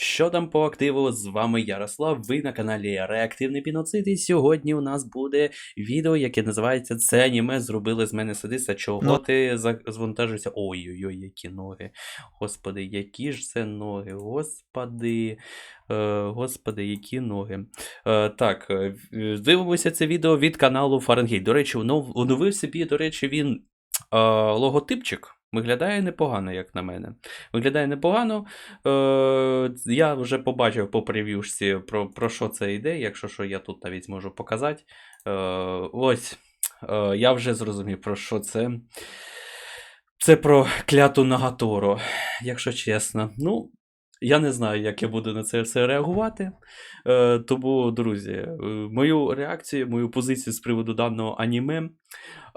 Що там по активу? З вами Ярослав. Ви на каналі Реактивний Піноцид. І сьогодні у нас буде відео, яке називається Це аніме зробили з мене садиста. Чого Ну. ти звантажився? Ой-ой-ой, які ноги. Господи, які ж це ноги. Господи. Е, господи, які ноги. Е, так, е, дивимося це відео від каналу Фаренгейт. До речі, онов- оновив собі, до речі, він логотипчик. Виглядає непогано, як на мене. Виглядає непогано. Е, я вже побачив по прев'юшці, про, про що це йде, якщо що, я тут навіть зможу показати. Е, ось, е, я вже зрозумів, про що це. Це про кляту Нагаторо, якщо чесно. Ну, я не знаю, як я буду на це все реагувати. Е, тому, друзі, е, мою реакцію, мою позицію з приводу даного аніме.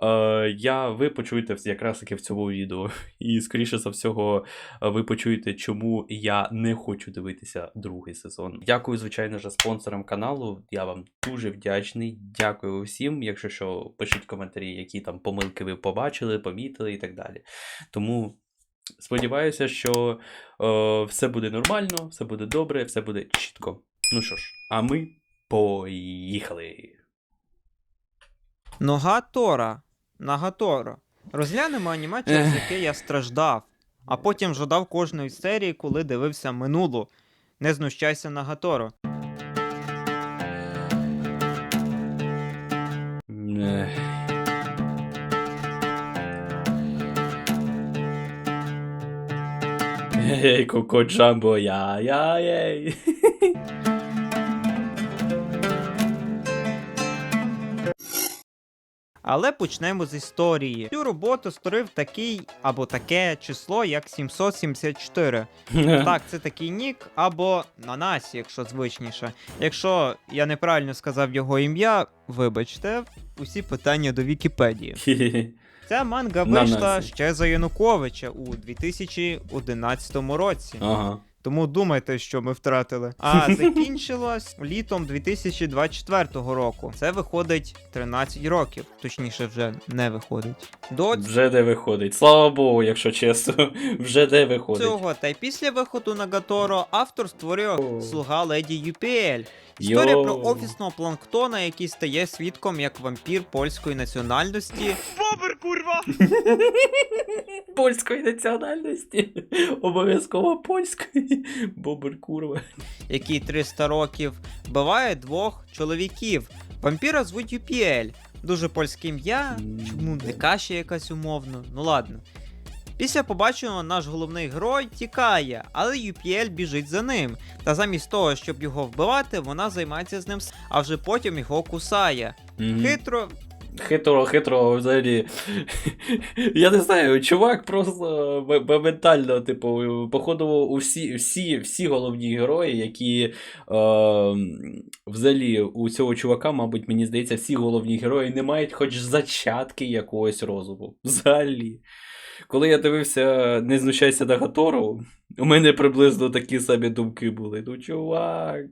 Е, я, ви почуєте якраз таки в цьому відео. І, скоріше за всього, ви почуєте, чому я не хочу дивитися другий сезон. Дякую, звичайно ж, спонсорам каналу. Я вам дуже вдячний. Дякую всім. Якщо що, пишіть коментарі, які там помилки ви побачили, помітили і так далі. Тому сподіваюся, що е, все буде нормально, все буде добре, все буде чітко. Ну що ж, а ми поїхали. Нога Тора. Нагатора. Розглянемо аніме, через яке я страждав, а потім жадав кожної серії, коли дивився минулу. Не знущайся Нагаторо. Ех. Ей, Коко Джамбо, я, я, ей. Але почнемо з історії. Цю роботу створив такий або таке число, як 774. Так, це такий нік, або Нанасі, якщо звичніше. Якщо я неправильно сказав його ім'я, вибачте, усі питання до Вікіпедії. Ця манга вийшла ще за Януковича у 2011 році. Ага. Тому думайте, що ми втратили. А закінчилось літом 2024 року. Це виходить 13 років. Точніше, вже не виходить. До Вже де виходить. Слава Богу, якщо чесно. Вже де виходить. цього, та й після виходу на Гаторо автор створив слуга леді UPL. Історія Йоу. про офісного планктона, який стає свідком як вампір польської національності, Польської національності. Обов'язково польської. Бобер курва. який 300 років вбиває двох чоловіків. Вампіра звуть UPL. Дуже польське ім'я, чому не каші якась умовно. Ну ладно. Після побаченого наш головний герой тікає, але UPL біжить за ним. Та замість того, щоб його вбивати, вона займається з ним, а вже потім його кусає. Мгм. Хитро, Хитро, хитро, взагалі. Я не знаю, чувак просто моментально, типу, походу, усі, всі, всі головні герої, які е, взагалі у цього чувака, мабуть, мені здається, всі головні герої не мають хоч зачатки якогось розуму. Взагалі. Коли я дивився Не знущайся на Гатору, у мене приблизно такі самі думки були. Ну, чувак.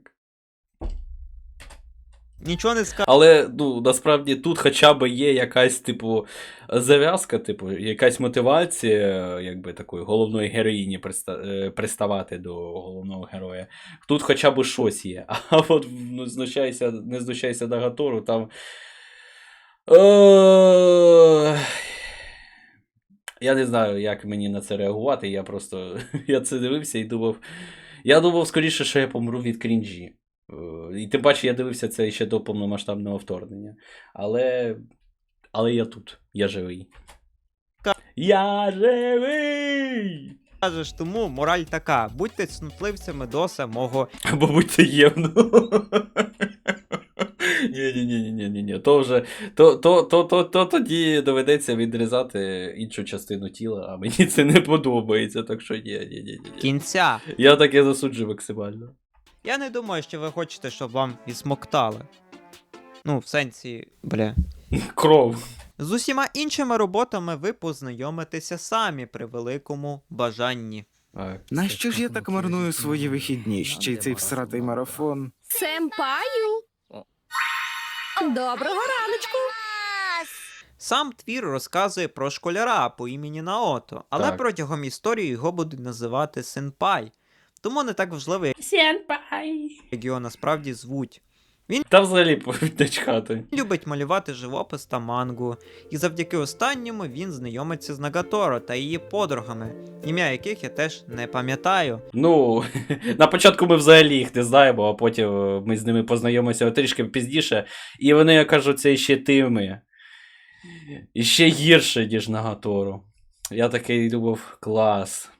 Нічого не скаже. Але ну, насправді тут хоча б є якась, типу, зав'язка, типу, якась мотивація, якби такої головної героїні приста- е, приставати до головного героя. Тут хоча б щось є. А от ну, знущайся, не знущайся на Гатору, там. Е, Я не знаю, як мені на це реагувати. Я просто я це дивився і думав. Я думав скоріше, що я помру від крінжі. Е, І тим паче я дивився це ще до повномасштабного вторгнення. Але. Але я тут, я живий. Я живий! Кажеш, тому мораль така: будьте цнутливцями до самого Або будьте євно. Ні, ні, ні, ні, ні, ні. То вже то, то, то, то, то тоді доведеться відрізати іншу частину тіла, а мені це не подобається, так що ні, ні, ні. ні. кінця. Я таке засуджую максимально. Я не думаю, що ви хочете, щоб вам відсмоктали. Ну, в сенсі, бля. Кров. З усіма іншими роботами ви познайомитеся самі при великому бажанні. А, На що ж я так марную свої вихідні? Ще й цей всратий марафон. Семпаю. Доброго раночку. Сам твір розказує про школяра по імені Наото, але Так. протягом історії його будуть називати Сенпай. Тому не так важливо, Сенпай. як його насправді звуть. Та взагалі повідь любить малювати живопис та мангу, і завдяки останньому він знайомиться з Нагаторо та її подругами, ім'я яких я теж не пам'ятаю. Ну, на початку ми взагалі їх не знаємо, а потім е, ми з ними познайомимося трішки пізніше, і вони окажуться ще тими. І ще гірше, ніж Нагатору. Я такий думав, клас.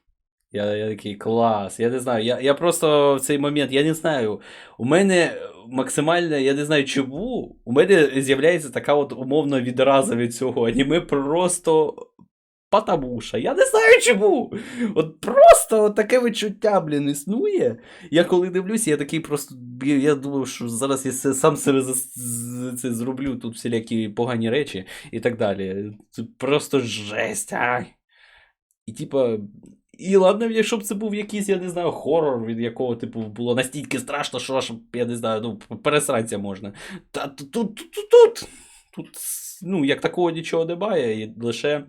Я, я такий клас. Я не знаю. Я, я просто в цей момент, я не знаю. У мене максимально, я не знаю чому, у мене з'являється така от умовна відраза від цього аніме просто. Потому що. Я не знаю чому. От просто от таке відчуття, блін, існує. Я коли дивлюся, я такий просто. Я, думав, що зараз я сам себе це зроблю тут всілякі погані речі і так далі. Це просто жесть. Ай. І типа. І ладно, якщо б це був якийсь, я не знаю, хорор, від якого, типу, було настільки страшно, що аж, я не знаю, ну, пересратися можна. Та тут, тут, тут, тут, тут, ну, як такого нічого немає, і лише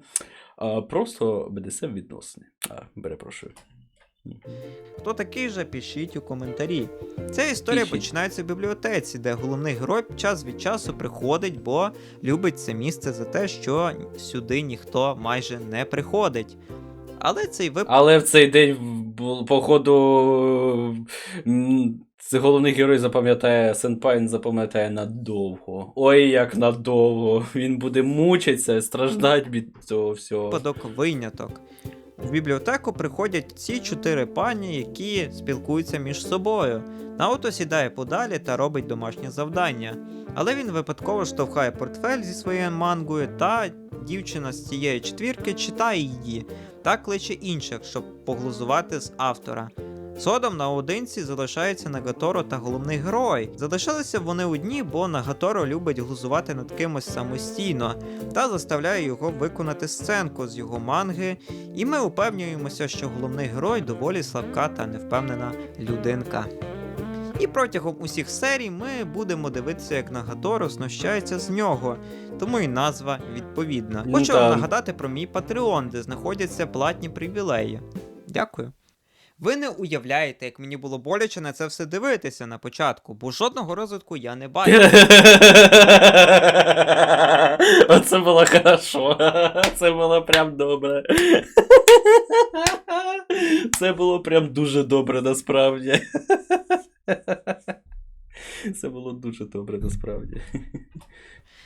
а, просто БДСМ відносини. А, перепрошую. Хто такий же, пишіть у коментарі. Ця історія Пишіть. починається в бібліотеці, де головний герой час від часу приходить, бо любить це місце за те, що сюди ніхто майже не приходить. Але цей випадок. Але в цей день, походу, головний герой запам'ятає, Сенпайн запам'ятає надовго. Ой, як надовго. Він буде мучитися, страждати від цього всього. випадок виняток. В бібліотеку приходять ці чотири пані, які спілкуються між собою. Наото сідає подалі та робить домашнє завдання. Але він випадково штовхає портфель зі своєю мангою, та дівчина з цієї четвірки читає її та кличе інших, щоб поглузувати з автора. Згодом наодинці залишається Нагаторо та головний герой. Залишилися вони одні, бо Нагаторо любить глузувати над кимось самостійно та заставляє його виконати сценку з його манги, і ми упевнюємося, що головний герой доволі слабка та невпевнена людинка. І протягом усіх серій ми будемо дивитися, як Нагаторо знущається з нього, тому і назва відповідна. Ну Хочу вам нагадати про мій Patreon, де знаходяться платні привілеї. Дякую. Ви не уявляєте, як мені було боляче на це все дивитися на початку, бо жодного розвитку я не бачив. Оце було хорошо. Це було прям добре. Це було прям дуже добре насправді. Це було дуже добре насправді.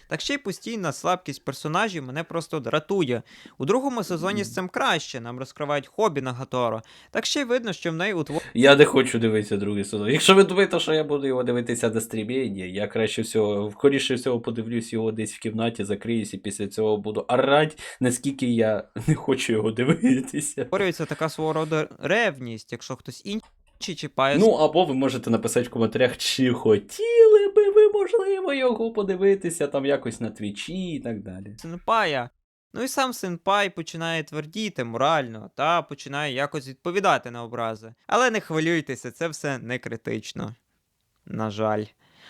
Так ще й постійна слабкість персонажів мене просто дратує. У другому сезоні з цим краще, нам розкривають хобі на Гаторо. Так ще й видно, що в неї утворюється Я не хочу дивитися другий сезон. Якщо ви думаєте, що я буду його дивитися на стрімі, ні, я краще всього, скоріше всього подивлюсь його десь в кімнаті, закриюсь і після цього буду орать, наскільки я не хочу його дивитися. така свого роду ревність, якщо хтось інший чіпає Ну, або ви можете написати в коментарях, чи хотіли би ви, можливо, його подивитися там якось на твічі і так далі. сенпая. Ну і сам сенпай починає твердіти морально та починає якось відповідати на образи. Але не хвилюйтеся, це все не критично. На жаль.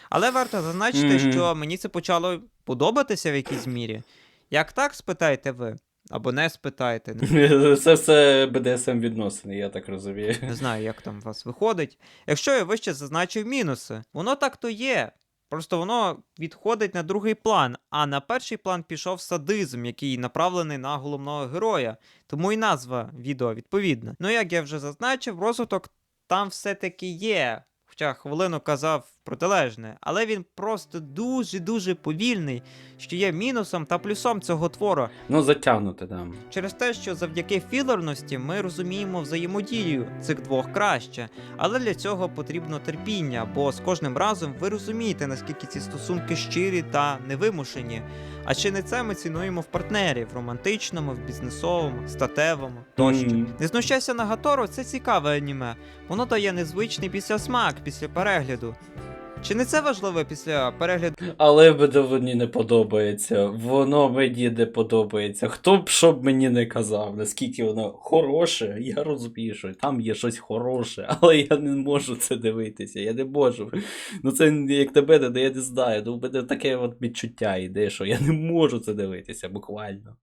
Але варто зазначити, Мгм. що мені це почало подобатися в якійсь мірі. Як так спитаєте ви? Або не спитаєте, не Це все БДСМ відносини, я так розумію. Не знаю, як там у вас виходить. Якщо я вище зазначив мінуси, воно так то є. Просто воно відходить на другий план, а на перший план пішов садизм, який направлений на головного героя. Тому і назва відео відповідна. Ну, як я вже зазначив, розвиток там все-таки є. Хоча хвилину казав протилежне, але він просто дуже-дуже повільний, що є мінусом та плюсом цього твору. Ну, затягнути там. Через те, що завдяки філерності ми розуміємо взаємодію цих двох краще, але для цього потрібно терпіння, бо з кожним разом ви розумієте, наскільки ці стосунки щирі та невимушені. А чи не це ми цінуємо в партнері в романтичному, в бізнесовому, статевому тощо. Мгм. Не знущайся на Гатору це цікаве аніме. Воно дає незвичний післясмак після перегляду. Чи не це важливо після перегляду Але мені не подобається. Воно мені не подобається. Хто б що б мені не казав, наскільки воно хороше, я розумію, що там є щось хороше, але я не можу це дивитися. Я не можу. Ну це як на мене, ну, я не знаю. Ну, в мене таке от відчуття йде, що я не можу це дивитися, буквально.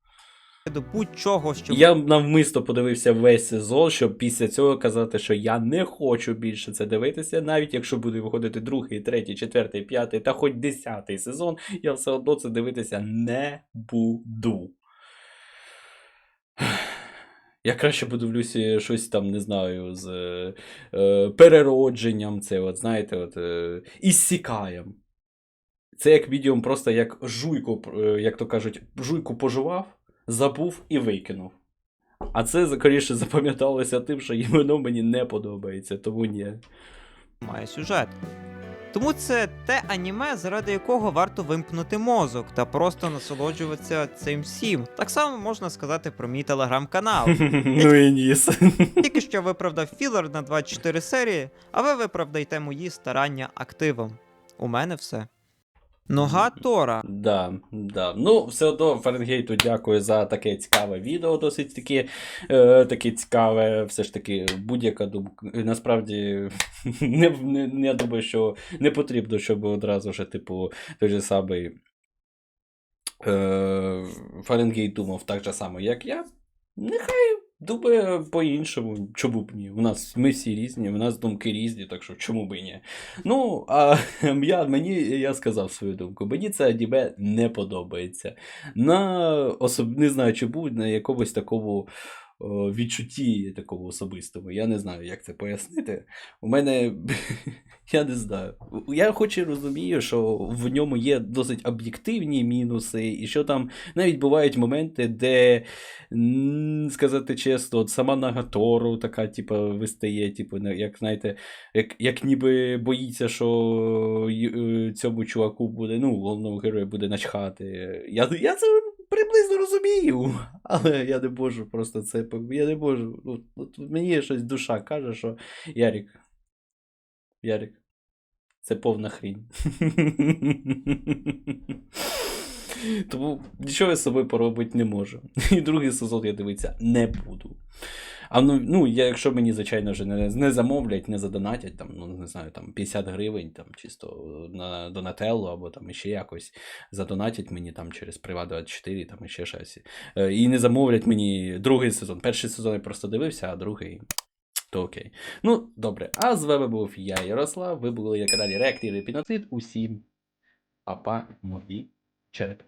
До будь-чого, що Я навмисно подивився весь сезон, щоб після цього казати, що я не хочу більше це дивитися, навіть якщо буде виходити другий, третій, четвертий, п'ятий та хоч десятий сезон, я все одно це дивитися не буду. Я краще подивлюся щось там, не знаю, з е, переродженням, це, от, знаєте, от, е, із сікаєм. Це як відео просто як жуйку, е, як то кажуть, жуйку пожував, забув і викинув. А це скоріше запам'яталося тим, що воно мені не подобається, тому ні. має сюжет. Тому це те аніме, заради якого варто вимкнути мозок та просто насолоджуватися цим всім. Так само можна сказати про мій телеграм-канал. ну і ніс. Тільки що виправдав філер на 24 серії, а ви виправдайте мої старання активом. У мене все. Нога Тора. Да, да. Ну, все одно Фаренгейту дякую за таке цікаве відео, досить таки, е, таке цікаве, все ж таки, будь-яка думка. Насправді, не, не, я думаю, що не потрібно, щоб одразу ж, типу, той же самий е, Фаренгейт думав так же само, як я. Нехай думає по-іншому. Чому б ні? У нас ми всі різні, у нас думки різні, так що чому б і ні? Ну, а я, мені, я сказав свою думку. Мені це аніме не подобається. На особ... Не знаю, чи будь на якомусь такому відчутті такому особистому. Я не знаю, як це пояснити. У мене. Я не знаю. Я хоч і розумію, що в ньому є досить об'єктивні мінуси, і що там навіть бувають моменти, де, сказати чесно, от сама Нагатору така, типу, вистає, типу, як знаєте, як, як ніби боїться, що е, цьому чуваку буде, ну, головному герою буде начхати. Я, я це приблизно розумію, але я не можу просто це. Я не можу. От, от мені щось душа каже, що Ярік. Ярік. Це повна хрінь. Тому нічого я з собою поробити не можу. І другий сезон я дивитися не буду. А ну, ну якщо мені, звичайно, вже не, не замовлять, не задонатять, там, ну не знаю, там 50 гривень, там чисто на Донателло або там ще якось задонатять мені там через Privat24, там ще щось. Е, І не замовлять мені другий сезон. Перший сезон я просто дивився, а другий. То окей. Ну, добре. А з вами був я, Ярослав. Ви були на каналі Реактивний Піноцид. Усім папа, мої черепи.